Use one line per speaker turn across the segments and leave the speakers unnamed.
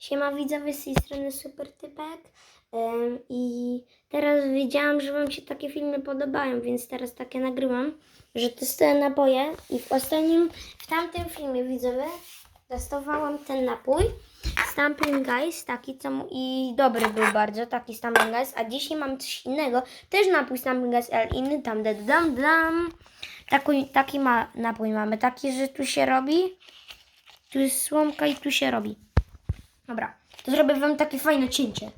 Siema widzowie z tej strony Super Typek. Em, i teraz wiedziałam, że Wam się takie filmy podobają, więc teraz takie nagrywam, że testuję napoje i w ostatnim, w tamtym filmie widzowie testowałam ten napój. Stamping Guys, taki co mu, i dobry był bardzo, taki Stamping Guys, a dzisiaj mam coś innego, też napój Stamping Guys, ale inny, tam dam, dam, dam. Taki, taki ma, napój mamy, taki, że tu się robi, tu jest słomka i tu się robi. Dobra, to zrobię wam takie fajne cięcie.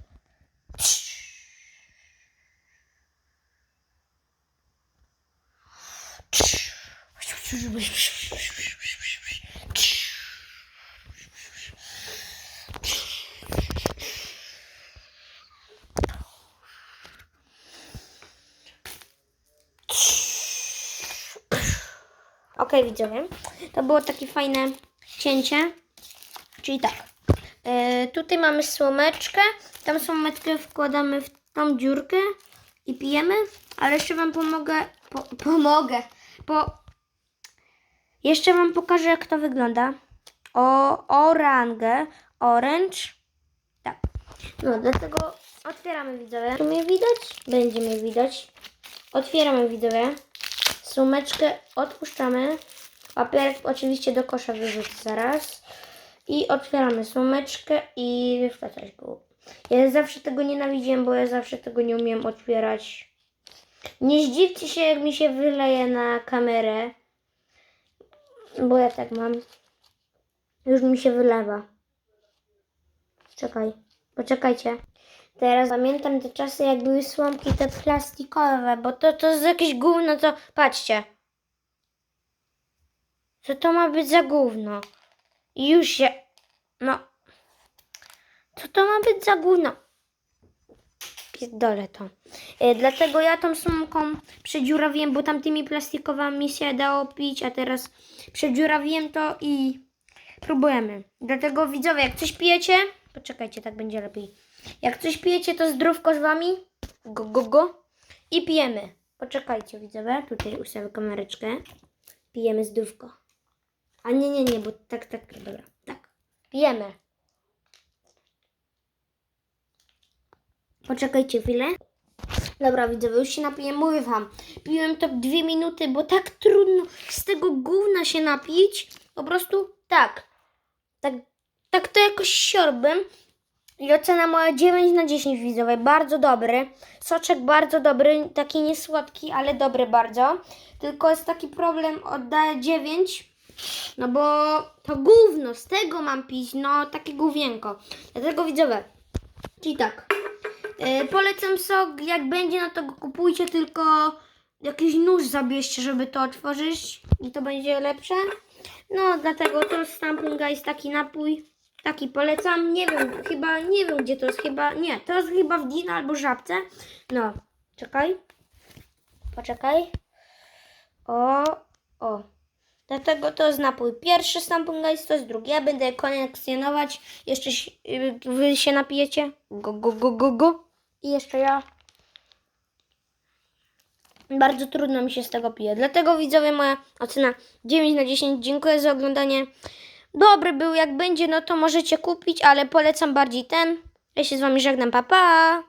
Okej, widzowie, to było takie fajne cięcie. Czyli tak. E, tutaj mamy słomeczkę. Tam słomeczkę wkładamy w tą dziurkę i pijemy. Ale jeszcze Wam pomogę. Po, pomogę. Po, jeszcze Wam pokażę, jak to wygląda. O, orangę. Orange. Tak. No, dlatego otwieramy widzowie. Tu mnie widać? Będzie mnie widać. Otwieramy widzowie. Słomeczkę odpuszczamy. Papierek oczywiście do kosza wyrzucę zaraz. I otwieramy słomeczkę i wrzucać go. Ja zawsze tego nienawidziłem, bo ja zawsze tego nie umiem otwierać. Nie zdziwcie się, jak mi się wyleje na kamerę. Bo ja tak mam. Już mi się wylewa. Czekaj. Poczekajcie. Teraz pamiętam te czasy, jak były słomki te plastikowe, bo to, to jest jakieś gówno, to patrzcie. Co to ma być za gówno? I już się. No. Co to ma być za gówno? Pierdolę to. E, dlatego ja tą sumką przedziurawiłem, bo tamtymi plastikowami się dało pić, a teraz przedziurawiłem to i próbujemy. Dlatego widzowie, jak coś pijecie, poczekajcie, tak będzie lepiej. Jak coś pijecie, to zdrówko z wami. Go, go, go. I pijemy. Poczekajcie, widzowie. Tutaj ustawię kamereczkę. Pijemy zdrówko. A nie, nie, nie, bo tak, tak, dobra, tak. Pijemy. Poczekajcie chwilę. Dobra, widzowie, już się napiję. Mówię wam, piłem to dwie minuty, bo tak trudno z tego gówna się napić. Po prostu tak. Tak, tak to jakoś siorbem. I ocena moja 9 na 10 widzowie. Bardzo dobry. Soczek bardzo dobry. Taki niesłodki, ale dobry bardzo. Tylko jest taki problem, oddaję 9. No bo to gówno, z tego mam pić, no takie główienko. Dlatego widzowie, czyli tak, yy, polecam sok, jak będzie, no to go kupujcie, tylko jakiś nóż zabierzcie, żeby to otworzyć i to będzie lepsze. No dlatego to Stamping Guys taki napój, taki polecam, nie wiem, chyba, nie wiem gdzie to jest, chyba, nie, to jest chyba w Dino albo Żabce. No, czekaj, poczekaj, o, o. Dlatego to jest napój pierwszy Stamping Guys, to jest drugi. Ja będę kolekcjonować. Jeszcze y, wy się napijecie. Go, go, go, go, go. I jeszcze ja. Bardzo trudno mi się z tego pije. Dlatego widzowie moja ocena 9 na 10. Dziękuję za oglądanie. Dobry był, jak będzie, no to możecie kupić, ale polecam bardziej ten. Ja się z wami żegnam, pa pa.